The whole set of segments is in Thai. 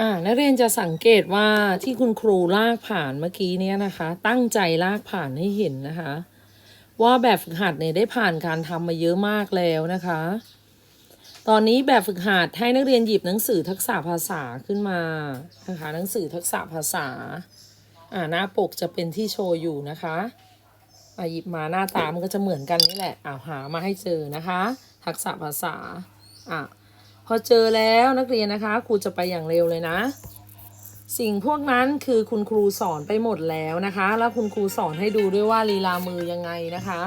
อ่านักเรียนจะสังเกตว่าที่คุณครูลากผ่านเมื่อกี้เนี่ยนะคะ ตั้งใจลากผ่านให้เห็นนะคะ ว่าแบบฝึกหัดเนี่ยได้ผ่านการทำมาเยอะมากแล้วนะคะ ตอนนี้แบบฝึกหัดให้นักเรียนหยิบหนังสือทักษะภาษาขึ้นมานะคะหนังสือทักษะภาษาอ่าหน้าปกจะเป็นที่โชว์อยู่นะคะอ่าหยิบมาหน้าตามันก็จะเหมือนกันนี่แหละอ่าหามาให้เจอนะคะ ทักษะภาษาอ่า อเจอแล้วนักเรียนนะคะครูจะไปอย่างเร็วเลยนะ สิ่งพวกนั้นคือคุณครูสอนไปหมดแล้วนะคะ แล้วคุณครูสอนให้ดูด้วยว่าลีลามือยังไงนะคะ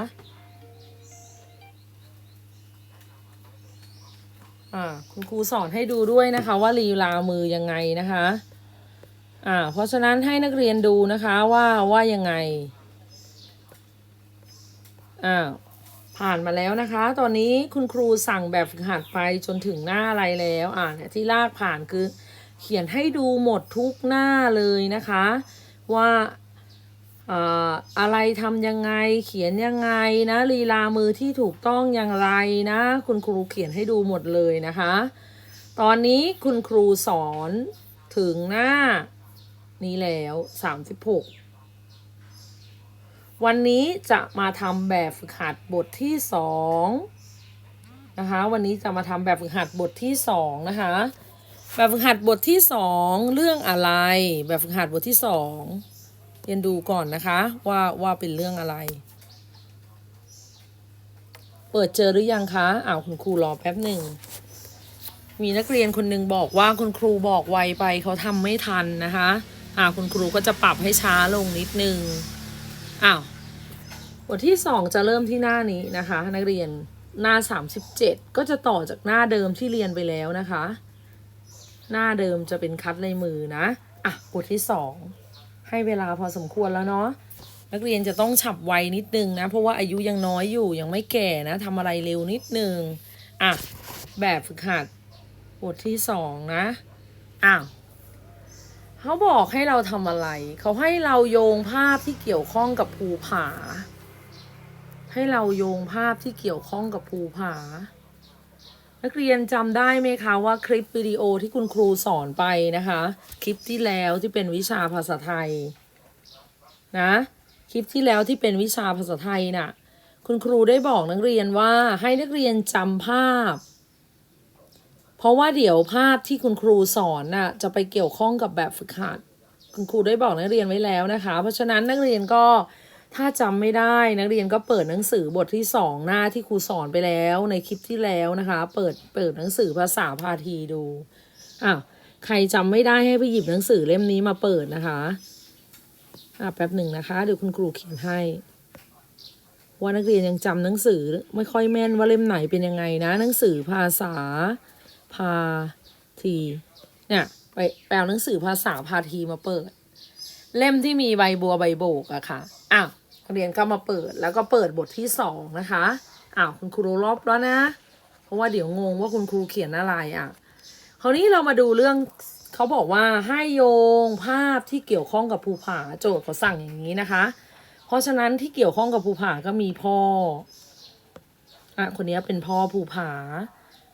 อ่าคุณครูสอนให้ดูด้วยนะคะว่าลีลามือยังไงนะคะอ่าเพราะฉะนั้นให้นักเรียนดูนะคะว่าว่ายังไงอ่า ผ่านมาแล้วนะคะ ตอนนี้คุณครูสั่งแบบฝึกหัดไปจนถึงหน้าอะไรแล้ว อ่านที่ลากผ่านคือ เขียนให้ดูหมดทุกหน้าเลยนะคะว่าอ่าอะไรทำยังไงเขียนยังไงนะลีลามือที่ถูกต้องอย่างไรนะ คุณครูเขียนให้ดูหมดเลยนะคะ ตอนนี้คุณครูสอนถึงหน้านี้แล้ว 36 วันนี้จะมาทำแบบฝึกหัดบทที่สองนะคะวันนี้จะมาทำแบบฝึกหัดบทที่สองนะคะแบบฝึกหัดบทที่สองเรื่องอะไร แบบฝึกหัดบทที่สองเรียนดูก่อนนะคะว่าว่าเป็นเรื่องอะไร เปิดเจอหรือยังคะอ้าวคุณครูรอแป๊บหนึ่งมีนักเรียนคนหนึ่งบอกว่าคุณครูบอกไวไปเขาทำไม่ทันนะคะอ่าคุณครูก็จะปรับให้ช้าลงนิดนึงอ้าว บทที่สองจะเริ่มที่หน้านี้นะคะ นักเรียนหน้า 37 ก็จะต่อจากหน้าเดิมที่เรียนไปแล้วนะคะ หน้าเดิมจะเป็นคัดลายมือนะอะบทที่สองให้เวลาพอสมควรแล้วเนาะนักเรียนจะต้องฉับไวนิดนึงนะ เพราะว่าอายุยังน้อยอยู่ยังไม่แก่นะทำอะไรเร็วนิดนึงอะแบบฝึกหัดบทที่สองนะอ้าวเขาบอกให้เราทำอะไร เขาให้เราโยงภาพที่เกี่ยวข้องกับภูผา ให้เราโยงภาพที่เกี่ยวข้องกับภูผา นักเรียนจำได้ไหมคะว่าคลิปวิดีโอที่คุณครูสอนไปนะคะ คลิปที่แล้วที่เป็นวิชาภาษาไทยนะคลิปที่แล้วที่เป็นวิชาภาษาไทยน่ะคุณครูได้บอกนักเรียนว่าให้นักเรียนจำภาพ เพราะว่าเดี๋ยวภาพที่คุณครูสอนน่ะจะไปเกี่ยวข้องกับแบบฝึกหัด คุณครูได้บอกนักเรียนไว้แล้วนะคะ เพราะฉะนั้นนักเรียนก็ ถ้าจำไม่ได้นักเรียนก็เปิดหนังสือบทที่สองหน้าที่ครูสอนไปแล้วในคลิปที่แล้วนะคะ เปิดเปิดหนังสือภาษาพาทีดูอ้าวใครจำไม่ได้ให้ไปหยิบหนังสือเล่มนี้มาเปิดนะคะอะแป๊บหนึ่งนะคะเดี๋ยวคุณครูเขียนให้ ว่านักเรียนยังจำหนังสือไม่ค่อยแม่นว่าเล่มไหนเป็นยังไงนะ หนังสือภาษาพาทีเนี่ยไปแปลหนังสือภาษาพาทีมาเปิด เล่มที่มีใบบัวใบโบกอะค่ะอ้าว เรียนก็มาเปิดแล้วก็เปิดบทที่สองนะคะอ้าวคุณครูรอบแล้วนะ เพราะว่าเดี๋ยวงงว่าคุณครูเขียนอะไรอะคราวนี้เรามาดูเรื่องเขาบอกว่าให้โยงภาพที่เกี่ยวข้องกับภูผาโจทย์เขาสั่งอย่างนี้นะคะ เพราะฉะนั้นที่เกี่ยวข้องกับภูผาก็มีพ่ออะคนนี้เป็นพ่อภูผา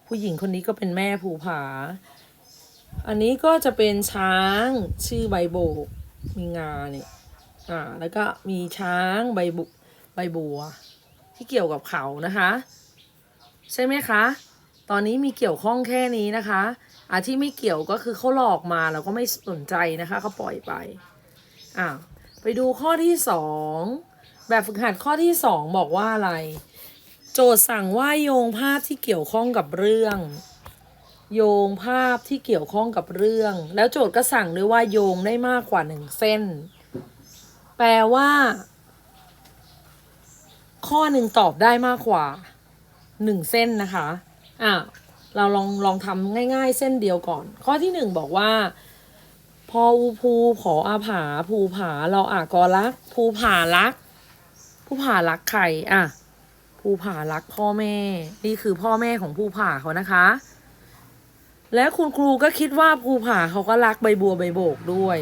ผู้หญิงคนนี้ก็เป็นแม่ภูผา อันนี้ก็จะเป็นช้างชื่อใบโบกมีงาเนี่ย อ่าแล้วก็มีช้างใบบุใบบัว ที่เกี่ยวกับเขานะคะ ใช่ไหมคะ ตอนนี้มีเกี่ยวข้องแค่นี้นะคะอาที่ไม่เกี่ยวก็คือเขาหลอกมาเราก็ไม่สนใจนะคะเขาปล่อยไปอ่าไปดูข้อที่สองแบบฝึกหัดข้อที่สองบอกว่าอะไร โจทย์สั่งว่าโยงภาพที่เกี่ยวข้องกับเรื่อง โยงภาพที่เกี่ยวข้องกับเรื่อง แล้วโจทย์ก็สั่งด้วยว่าโยงได้มากกว่าหนึ่งเส้น แปลว่า ข้อหนึ่งตอบได้มากกว่าหนึ่งเส้นนะคะ อะ เราลองลองทำง่ายๆ เส้นเดียวก่อน ข้อที่หนึ่งบอกว่า พออูภูผออาผา ภูผาเราอากอรัก ภูผารัก ภูผารักใครอะ ภูผารักพ่อแม่ นี่คือพ่อแม่ของภูผาเขานะคะ และคุณครูก็คิดว่าภูผาเขาก็รักใบบัวใบโบกด้วย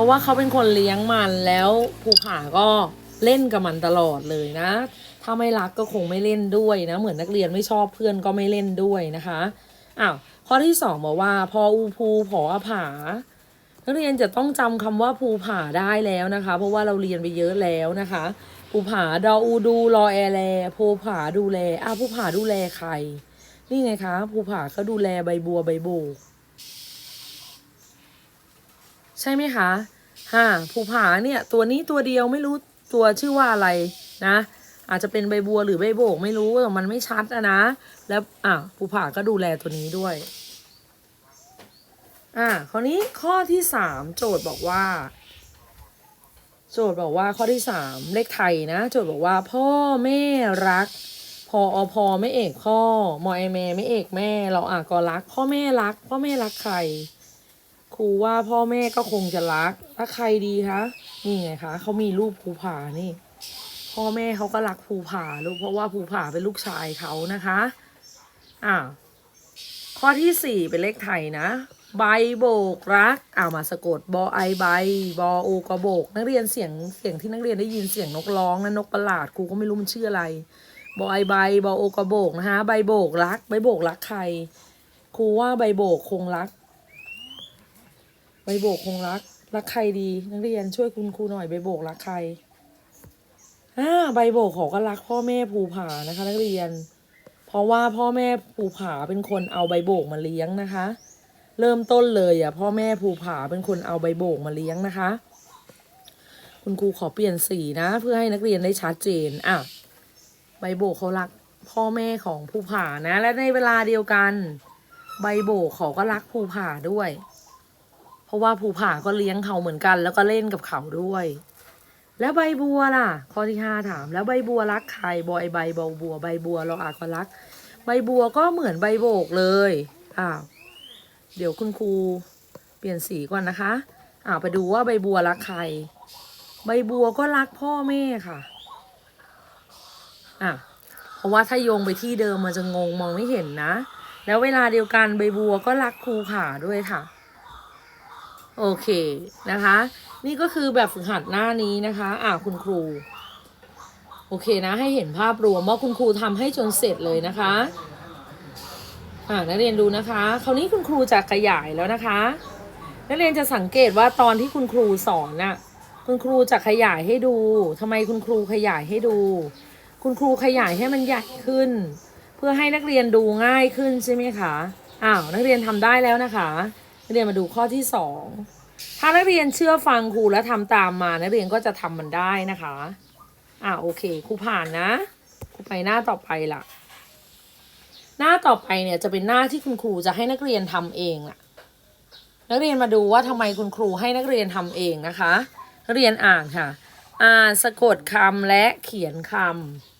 ราะว่าเขาเป็นคนเลี้ยงมันแล้วภูผาก็เล่นกับมันตลอดเลยนะ ถ้าไม่รักก็คงไม่เล่นด้วยนะ เหมือนนักเรียนไม่ชอบเพื่อนก็ไม่เล่นด้วยนะคะอ้าวข้อที่สองบอกว่า พออูภูผออผา นักเรียนจะต้องจำคำว่าภูผาได้แล้วนะคะ เพราะว่าเราเรียนไปเยอะแล้วนะคะภูผาดออูดูรอแอแลภูผาดูแลอ้าวภูผาดูแลใคร นี่ไงคะภูผาเขาดูแลใบบัวใบโบก ใช่ไหมคะฮ่าภูผาเนี่ยตัวนี้ตัวเดียวไม่รู้ตัวชื่อว่าอะไรนะ อาจจะเป็นใบบัวหรือใบโบกไม่รู้แต่มันไม่ชัดอะนะ แล้วอะภูผาก็ดูแลตัวนี้ด้วยอะคราวนี้ข้อที่สามโจทย์บอกว่า โจทย์บอกว่าข้อที่สามเลขไทยนะ โจทย์บอกว่า พ่อแม่รักพออพอไม่เอกพ่อมอไอแม่ไม่เอกแม่ เราอะก็รัก พ่อแม่รัก พ่อแม่รักใคร รูว่าพ่อแม่ก็คงจะรักรักใครดีคะนี่ไงคะเขามีรูปภูผานี่ พ่อแม่เขาก็รักภูผาลูกเพราะว่าภูผาเป็นลูกชายเขานะคะอ่าข้อที่สี่เป็นเลขไทยนะ ใบโบกรักอ่ามาสะกดบอไอใบบอโอกระโบก นักเรียนเสียงเสียงที่นักเรียนได้ยินเสียงนกร้องนะนกประหลาดครูก็ไม่รู้มันชื่ออะไรบอไอใบบอโอกระโบกนะคะใบโบกรัก ใบโบกรักใครครูว่าใบโบกคงรัก โบกคงรัก รักใครดี นักเรียนช่วยคุณครูหน่อยใบโบกรักใครอ่าใบโบกเขาก็รักพ่อแม่ภูผานะคะ นักเรียน เพราะว่าพ่อแม่ภูผาเป็นคนเอาใบโบกมาเลี้ยงนะคะ เริ่มต้นเลยอะพ่อแม่ภูผาเป็นคนเอาใบโบกมาเลี้ยงนะคะ คุณครูขอเปลี่ยนสีนะ เพื่อให้นักเรียนได้ชัดเจนอะใบโบกเขารักพ่อแม่ของภูผานะ และในเวลาเดียวกัน ใบโบกเขาก็รักภูผาด้วย เพราะว่าภูผาก็เลี้ยงเขาเหมือนกัน แล้วก็เล่นกับเขาด้วย แล้วใบบัวล่ะ ข้อที่ห้าถาม แล้วใบบัวรักใครบอยใบใบบัวใบบัวเราอาจก็รัก ใบบัวก็เหมือนใบโบกเลยอ้าวเดี๋ยวคุณครูเปลี่ยนสีก่อนนะคะอ้าวไปดูว่าใบบัวรักใคร ใบบัวก็รักพ่อแม่ค่ะอะเพราะว่าถ้าโยงไปที่เดิมมันจะงงมองไม่เห็นนะ แล้วเวลาเดียวกันใบบัวก็รักภูผาด้วยค่ะ โอเคนะคะ นี่ก็คือแบบฝึกหัดหน้านี้นะคะ อ่าคุณครู โอเคนะ ให้เห็นภาพรวมว่าคุณครูทำให้จนเสร็จเลยนะคะ อ่านักเรียนดูนะคะ คราวนี้คุณครูจะขยายแล้วนะคะ นักเรียนจะสังเกตว่าตอนที่คุณครูสอนน่ะ คุณครูจะขยายให้ดูทำไมคุณครูขยายให้ดู คุณครูขยายให้มันใหญ่ขึ้น เพื่อให้นักเรียนดูง่ายขึ้นใช่ไหมคะ อ้าวนักเรียนทำได้แล้วนะคะ นักเรียนมาดูข้อที่สองถ้านักเรียนเชื่อฟังครูและทำตามมานักเรียนก็จะทำมันได้นะคะ อ่าโอเคครูผ่านนะครูไปหน้าต่อไปล่ะ หน้าต่อไปเนี่ยจะเป็นหน้าที่คุณครูจะให้นักเรียนทำเองล่ะ นักเรียนมาดูว่าทำไมคุณครูให้นักเรียนทำเองนะคะนักเรียนอ่านค่ะ อ่านสะกดคำและเขียนคำ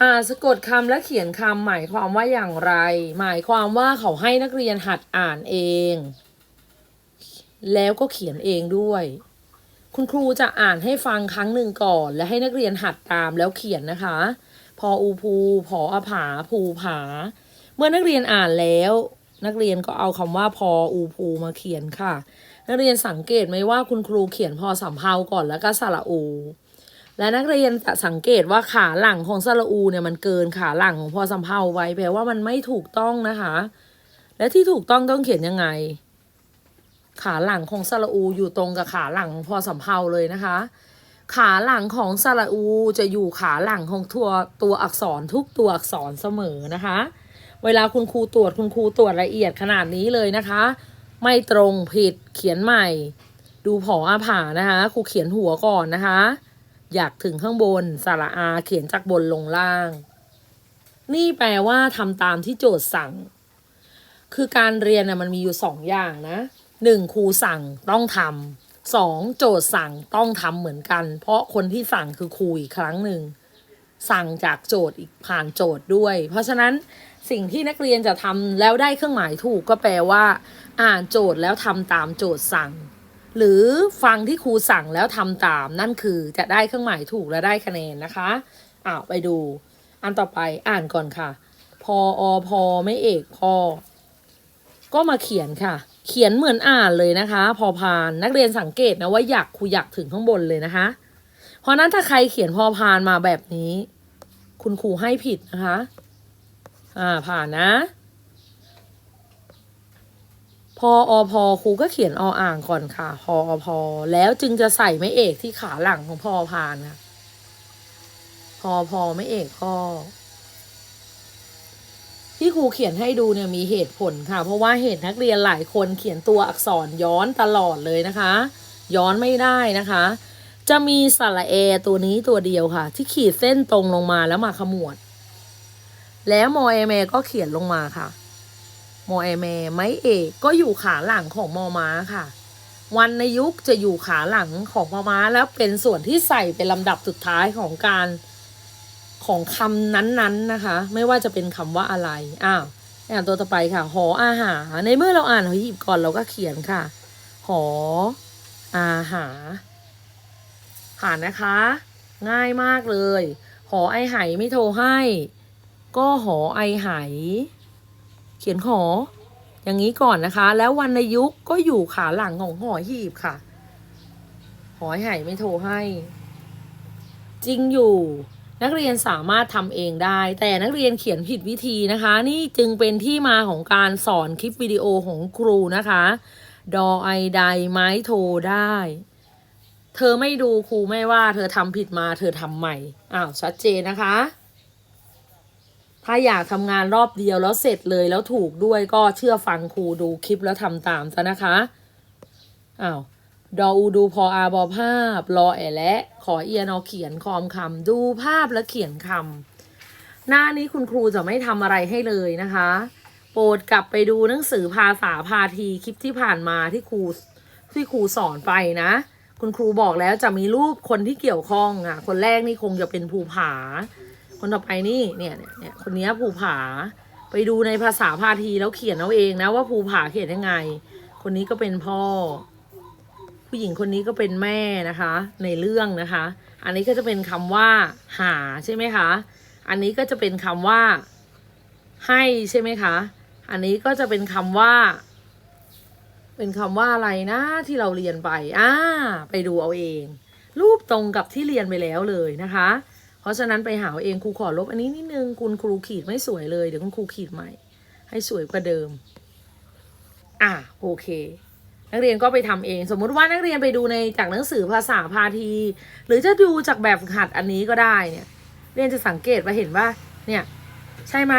อ่าสะกดคำและเขียนคำหมายความว่าอย่างไร หมายความว่าเขาให้นักเรียนหัดอ่านเอง แล้วก็เขียนเองด้วย คุณครูจะอ่านให้ฟังครั้งหนึ่งก่อน และให้นักเรียนหัดตามแล้วเขียนนะคะ พออูภูพออผาภูผา เมื่อนักเรียนอ่านแล้ว นักเรียนก็เอาคำว่าพออูภูมาเขียนค่ะ นักเรียนสังเกตไหมว่าคุณครูเขียนพอสำเพาก่อนแล้วก็สระอู และนักเรียนจะสังเกตว่าขาหลังของสระอูเนี่ยมันเกินขาหลังของพอสำเพาไว้แปลว่ามันไม่ถูกต้องนะคะ และที่ถูกต้องต้องเขียนยังไง ขาหลังของสระอูอยู่ตรงกับขาหลังของพอสำเพาเลยนะคะ ขาหลังของสระอูจะอยู่ขาหลังของตัวตัวอักษรทุกตัวอักษรเสมอนะคะ เวลาคุณครูตรวจคุณครูตรวจละเอียดขนาดนี้เลยนะคะ ไม่ตรงผิดเขียนใหม่ ดูผออาผานะคะครูเขียนหัวก่อนนะคะ อยากถึงข้างบน สระอาเขียนจากบนลงล่าง นี่แปลว่าทำตามที่โจทย์สั่ง คือการเรียนน่ะมันมีอยู่สองอย่างนะหนึ่งครูสั่งต้องทำสองโจทย์สั่งต้องทำเหมือนกัน เพราะคนที่สั่งคือครูอีกครั้งหนึ่งสั่งจากโจทย์อีกผ่านโจทย์ด้วย เพราะฉะนั้นสิ่งที่นักเรียนจะทำแล้วได้เครื่องหมายถูกก็แปลว่า อ่านโจทย์แล้วทำตามโจทย์สั่ง หรือฟังที่ครูสั่งแล้วทำตามนั่นคือจะได้เครื่องหมายถูกและได้คะแนนนะคะอ้าวไปดู อันต่อไปอ่านก่อนค่ะ พออพอไม่เอกพอ ก็มาเขียนค่ะ เขียนเหมือนอ่านเลยนะคะ พอพานนักเรียนสังเกตนะว่าอยากครูอยากถึงข้างบนเลยนะคะ เพราะนั้นถ้าใครเขียนพอพานมาแบบนี้ คุณครูให้ผิดนะคะ อ่าผ่านนะ พออพอครูก็เขียนออ่างก่อนค่ะ พออพอ แล้วจึงจะใส่ไม่เอกที่ขาหลังของพอพานค่ะ พอพอไม่เอกข้อที่ครูเขียนให้ดูเนี่ยมีเหตุผลค่ะ เพราะว่าเหตุนักเรียนหลายคนเขียนตัวอักษรย้อนตลอดเลยนะคะ ย้อนไม่ได้นะคะ จะมีสระเอตัวนี้ตัวเดียวค่ะ ที่ขีดเส้นตรงลงมาแล้วมาขมวด แล้วมอเอเมก็เขียนลงมาค่ะ มอเอเมไม้เอกก็อยู่ขาหลังของมอม้าค่ะ วันในยุคจะอยู่ขาหลังของมอม้าแล้วเป็นส่วนที่ใส่เป็นลำดับสุดท้ายของการของคำนั้นๆนะคะ ไม่ว่าจะเป็นคำว่าอะไรอ้าวอ่านตัวต่อไปค่ะ หออาหารในเมื่อเราอ่านหอหีบก่อนเราก็เขียนค่ะ หออาหารหารนะคะ ง่ายมากเลย หอไอไหไม่โทรให้ ก็หอไอไห ขียนหอ อย่างนี้ก่อนนะคะ แล้ววรรณยุกก็อยู่ขาหลังของหอหีบค่ะ หอไหไม่โทรให้ จริงอยู่ นักเรียนสามารถทำเองได้ แต่นักเรียนเขียนผิดวิธีนะคะ นี่จึงเป็นที่มาของการสอนคลิปวิดีโอของครูนะคะ ดอไอใดไม้โทรได้ เธอไม่ดูครูไม่ว่า เธอทำผิดมา เธอทำใหม่อ้าวชัดเจนนะคะ ถ้าอยากทำงานรอบเดียวแล้วเสร็จเลยแล้วถูกด้วยก็เชื่อฟังครูดูคลิปแล้วทำตามซะนะคะอ้าวดออูดูพออาบอภาพ รอแอและขอเอียนอเขียนคอมคำดูภาพและเขียนคำหน้านี้คุณครูจะไม่ทำอะไรให้เลยนะคะ โปรดกลับไปดูหนังสือภาษาพาทีคลิปที่ผ่านมาที่ครูที่ครูสอนไปนะ คุณครูบอกแล้วจะมีรูปคนที่เกี่ยวข้องอะ คนแรกนี่คงจะเป็นภูผา คนต่อไปนี่เนี่ยเนี่ยคนนี้ภูผาไปดูในภาษาพาทีแล้วเขียนเอาเองนะว่าภูผาเขียนยังไง คนนี้ก็เป็นพ่อ ผู้หญิงคนนี้ก็เป็นแม่นะคะ ในเรื่องนะคะ อันนี้ก็จะเป็นคำว่า หาใช่ไหมคะ อันนี้ก็จะเป็นคำว่า ให้ใช่ไหมคะ อันนี้ก็จะเป็นคำว่า เป็นคำว่าอะไรนะที่เราเรียนไปอ่าไปดูเอาเอง รูปตรงกับที่เรียนไปแล้วเลยนะคะ ราะฉะนั้นไปหาเอาเองครูขอลบอันนี้นิดนึงคุณครูขีดไม่สวยเลย เดี๋ยวคุณครูขีดใหม่ ให้สวยกว่าเดิม อะโอเค นักเรียนก็ไปทำเอง สมมุติว่านักเรียนไปดูในจากหนังสือภาษาพาที หรือจะดูจากแบบหัดอันนี้ก็ได้เนี่ยเรียนจะสังเกตว่าเห็นว่า เนี่ย ใช่ไหม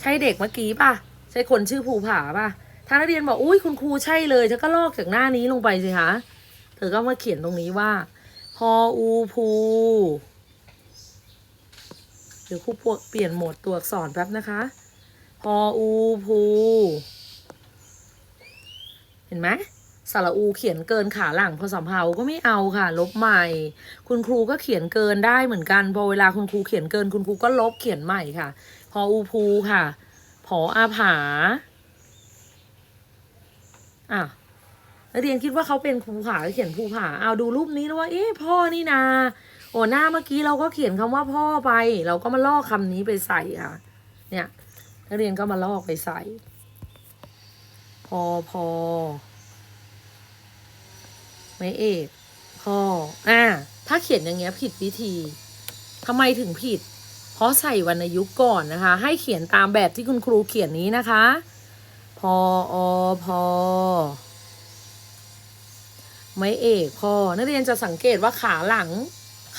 ใช่เด็กเมื่อกี้ป่ะ ใช่คนชื่อภูผาป่ะถ้านักเรียนบอกอุ้ยคุณครูใช่เลยเธอก็ลอกจากหน้านี้ลงไปสิคะเธอก็มาเขียนตรงนี้ว่า พออูภู ดี๋ยวครูเปลี่ยนโหมดตัวอักษรแป๊บนะคะ พออูภูเห็นไหมสระอูเขียนเกินขาหลังพอสำเพาก็ไม่เอาค่ะ ลบใหม่ คุณครูก็เขียนเกินได้เหมือนกันพอเวลาคุณครูเขียนเกิน คุณครูก็ลบเขียนใหม่ค่ะ พออูภูค่ะพออาผาอะนักเรียนคิดว่าเขาเป็นภูผาเขียนภูผาเอาดูรูปนี้แล้วว่า เอ๊ะพ่อนี่นา โอ้หน้าเมื่อกี้เราก็เขียนคำว่าพ่อไป เราก็มาลอกคำนี้ไปใส่ค่ะ เนี่ยนักเรียนก็มาลอกไปใส่ พอพอไม่เอกพ่ออ่า ถ้าเขียนอย่างเงี้ยผิดวิธีทำไมถึงผิด เพราะใส่วรรณยุกต์ก่อนนะคะ ให้เขียนตามแบบที่คุณครูเขียนนี้นะคะ พออพอไม่เอกพอนักเรียนจะสังเกตว่าขาหลัง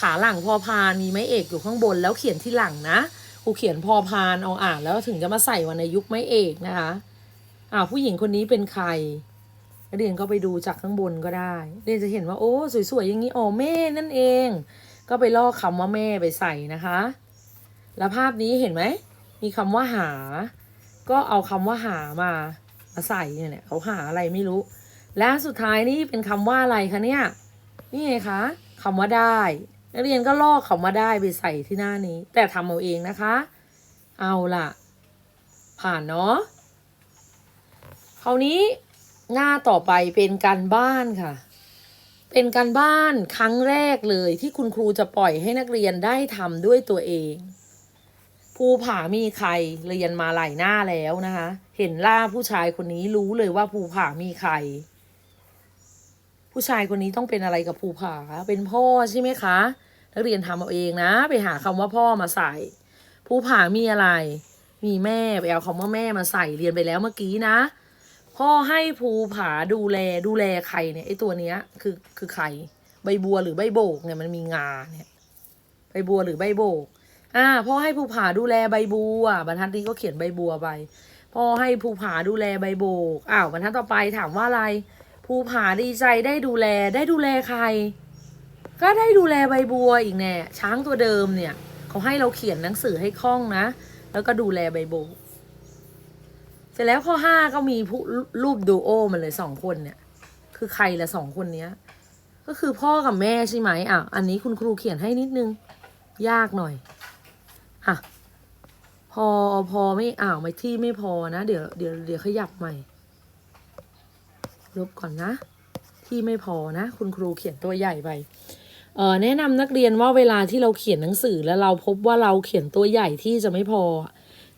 ขาหลังพอพานมีไม้เอกอยู่ข้างบน แล้วเขียนที่หลังนะครูเขียนพอพานเอาอ่านแล้วถึงจะมาใส่วรรณยุกไม้เอกนะคะอ่าผู้หญิงคนนี้เป็นใครเรียนก็ไปดูจากข้างบนก็ได้ เรียนจะเห็นว่าโอ้สวยๆอย่างนี้อ๋อแม่นั่นเอง ก็ไปลอกคำว่าแม่ไปใส่นะคะ แล้วภาพนี้เห็นไหมมีคำว่าหา ก็เอาคำว่าหามามาใส่เนี่ยเนี่ยเขาหาอะไรไม่รู้ และสุดท้ายนี่เป็นคำว่าอะไรคะเนี่ยนี่ไงคะคำว่าได้ นักเรียนก็ลอกคำว่าได้ไปใส่ที่หน้านี้ แต่ทำเอาเองนะคะ เอาล่ะ ผ่านเนาะคราวนี้หน้าต่อไปเป็นการบ้านค่ะ เป็นการบ้านครั้งแรกเลยที่คุณครูจะปล่อยให้นักเรียนได้ทำด้วยตัวเองภูผามีใครเรียนมาหลายหน้าแล้วนะคะ เห็นล่าผู้ชายคนนี้รู้เลยว่าภูผามีใคร ผู้ชายคนนี้ต้องเป็นอะไรกับภูผา เป็นพ่อใช่ไหมคะ นักเรียนทำเอาเองนะ ไปหาคำว่าพ่อมาใส่ ภูผามีอะไร มีแม่ไปเอาคำว่าแม่มาใส่เรียนไปแล้วเมื่อกี้นะ พ่อให้ภูผาดูแลดูแลใครเนี่ยไอตัวเนี้ยคือคือใครใบบัวหรือใบโบกเนี่ยมันมีงาเนี่ยใบบัวหรือใบโบกอ่าพ่อให้ภูผาดูแลใบบัวบรรทัดนี้ก็เขียนใบบัวไปพ่อให้ภูผาดูแลใบโบกอ้าวบรรทัดต่อไปถามว่าอะไรภูผาดีใจได้ดูแลได้ดูแลใคร ก็ได้ดูแลใบบัวอีกแน่ช้างตัวเดิมเนี่ยเขาให้เราเขียนหนังสือให้คล่องนะ แล้วก็ดูแลใบโบกเสร็จแล้วข้อห้าก็มีผู้รูปดูโอมันเลยสองคนเนี่ย คือใครละสองคนเนี้ย ก็คือพ่อกับแม่ใช่ไหมอะ อันนี้คุณครูเขียนให้นิดนึง ยากหน่อยอะพอพอไม่อ่าวไม่ที่ไม่พอนะ เดี๋ยวเดี๋ยวเดี๋ยวขยับใหม่ ลบก่อนนะ ที่ไม่พอนะ คุณครูเขียนตัวใหญ่ไป แนะนำนักเรียนว่าเวลาที่เราเขียนหนังสือแล้วเราพบว่าเราเขียนตัวใหญ่ที่จะไม่พอ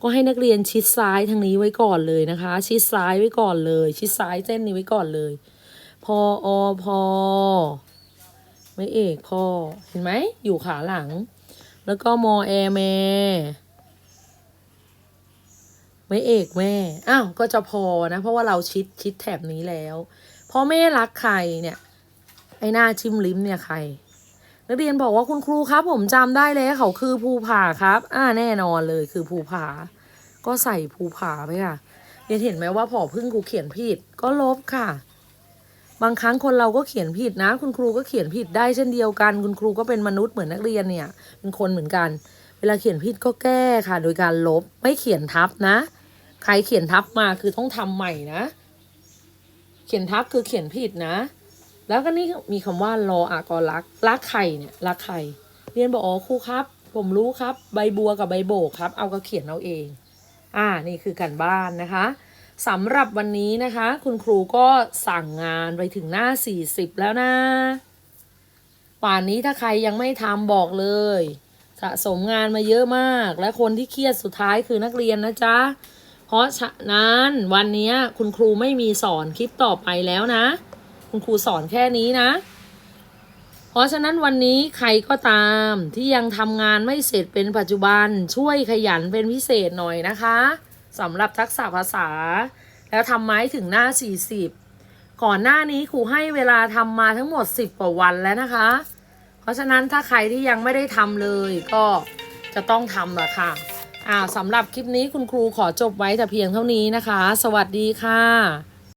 ก็ให้นักเรียนชิดซ้ายทางนี้ไว้ก่อนเลยนะคะ ชิดซ้ายไว้ก่อนเลย ชิดซ้ายเส้นนี้ไว้ก่อนเลย พออพอไม่เอกพอเห็นไหมอยู่ขาหลัง แล้วก็มอแอแม่ไม่เอกแม่อ้าวก็จะพอนะ เพราะว่าเราชิดชิดแถบนี้แล้วพอแม่รักใครเนี่ยไอ้หน้าชิมลิ้มเนี่ยใคร นักเรียนบอกว่าคุณครูครับ ผมจำได้แล้วเขาคือภูผาครับ อ่าแน่นอนเลยคือภูผา ก็ใส่ภูผาไปค่ะเรียนเห็นไหมว่าผอพึ่งครูเขียนผิดก็ลบค่ะ บางครั้งคนเราก็เขียนผิดนะ คุณครูก็เขียนผิดได้เช่นเดียวกัน คุณครูก็เป็นมนุษย์เหมือนนักเรียนเนี่ย เป็นคนเหมือนกัน เวลาเขียนผิดก็แก้ค่ะ โดยการลบไม่เขียนทับนะ ใครเขียนทับมาคือต้องทำใหม่นะ เขียนทับคือเขียนผิดนะ แล้วก็นี่มีคำว่ารออากรรักรักใครเนี่ยรักใครเรียนบอกอ๋อครูครับ ผมรู้ครับ ใบบัวกับใบโบกครับ เอาก็เขียนเอาเอง อ่านี่คือการบ้านนะคะสำหรับวันนี้นะคะ คุณครูก็สั่งงานไปถึงหน้า 40 แล้วนะป่านนี้ถ้าใครยังไม่ทำบอกเลย สะสมงานมาเยอะมาก และคนที่เครียดสุดท้ายคือนักเรียนนะจ๊ะ เพราะฉะนั้นวันนี้คุณครูไม่มีสอนคลิปต่อไปแล้วนะ คุณครูสอนแค่นี้นะ เพราะฉะนั้นวันนี้ใครก็ตามที่ยังทำงานไม่เสร็จเป็นปัจจุบันช่วยขยันเป็นพิเศษหน่อยนะคะสำหรับทักษะภาษา แล้วทำไม้ถึงหน้า 40 ก่อนหน้านี้ครูให้เวลาทำมาทั้งหมด 10 กว่าวันแล้วนะคะ เพราะฉะนั้นถ้าใครที่ยังไม่ได้ทำเลยก็จะต้องทำละค่ะอ่าสำหรับคลิปนี้คุณครูขอจบไว้แต่เพียงเท่านี้นะคะ สวัสดีค่ะ